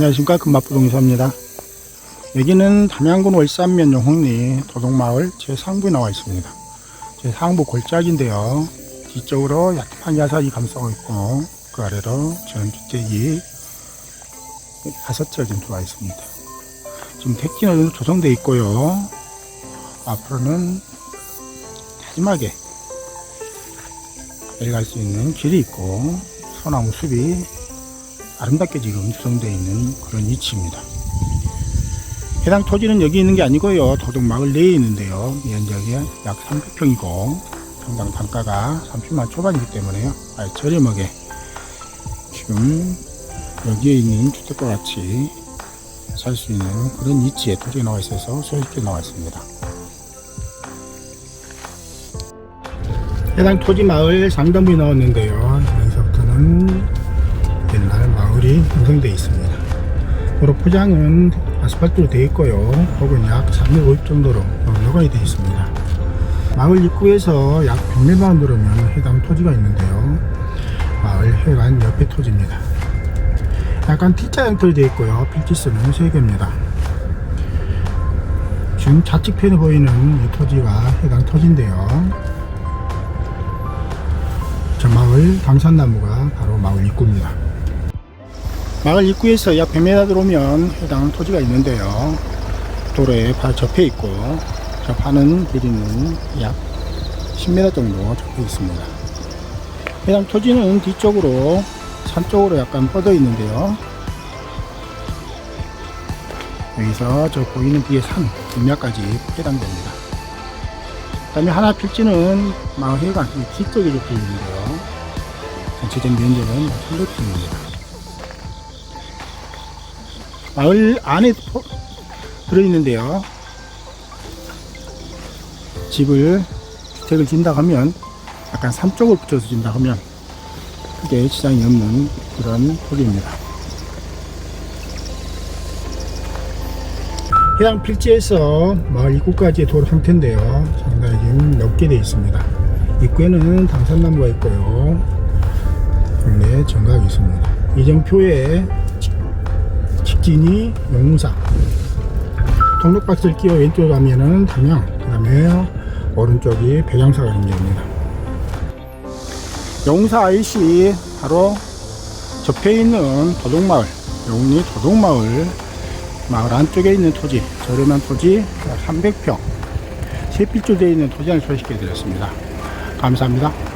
안녕하십니까. 금마부동산입니다. 여기는 담양군 월산면 영흥리 도동마을 제 상부에 나와 있습니다. 제 상부 골짜기인데요. 뒤쪽으로 얕은 야산이 감싸고 있고 그 아래로 전주택이 다섯 채 지금 들어와 있습니다. 지금 택지는 조성되어 있고요. 앞으로는 마지막에 내려갈 수 있는 길이 있고 소나무 숲이 아름답게 지금 조성되어 있는 그런 위치입니다. 해당 토지는 여기 있는 게 아니고요. 도둑 마을 내에 있는데요. 면적이 약 300평이고 평당 단가가 30만 초반이기 때문에요. 아주 저렴하게 지금 여기에 있는 주택과 같이 살 수 있는 그런 위치에 토지가 나와 있어서 소식게 나와 있습니다. 해당 토지 마을 상단부에 나왔는데요. 여기서부터는 마을이 형성되어 있습니다. 도로 포장은 아스팔트로 되어 있고요. 혹은 약 350 정도로 노가이 되어 있습니다. 마을 입구에서 약 100m만 들으면 해당 토지가 있는데요. 마을 해관 옆에 토지입니다. 약간 T자 형태로 되어 있고요. 필지수는 3개입니다. 지금 좌측편에 보이는 이 토지가 해당 토지인데요. 저 마을 당산나무가 바로 마을 입구입니다. 마을 입구에서 약 100m 들어오면 해당 토지가 있는데요. 도로에 바로 접해 있고 접하는 길이는 약 10m 정도 접해 있습니다. 해당 토지는 뒤쪽으로 산 쪽으로 약간 뻗어 있는데요. 여기서 저 보이는 뒤에 산 뒷면까지 해당됩니다. 그 다음에 하나 필지는 마을 해관 이 뒤쪽에 접해 있는데요. 전체적 면적은 300평입니다. 마을 안에 포- 들어있는데요. 집을 주택을 짓는다 하면 약간 산 쪽을 붙여서 짓는다 하면 크게 지장이 없는 그런 토지입니다. 해당 필지에서 마을 입구까지의 도로 형태인데요. 상당히 좀 넓게 되어 있습니다. 입구에는 당산나무가 있고요. 국내 정각이 있습니다. 이정표에 직진이 용사. 등록박스를 끼워 왼쪽으로 가면은 담양 그 다음에 오른쪽이 백양사가 연결됩니다. 용사 IC 바로 접해 있는 도동마을 용리 도동마을 마을 안쪽에 있는 토지 저렴한 토지 300평. 세필조 되어 있는 토지를 소개시켜 드렸습니다. 감사합니다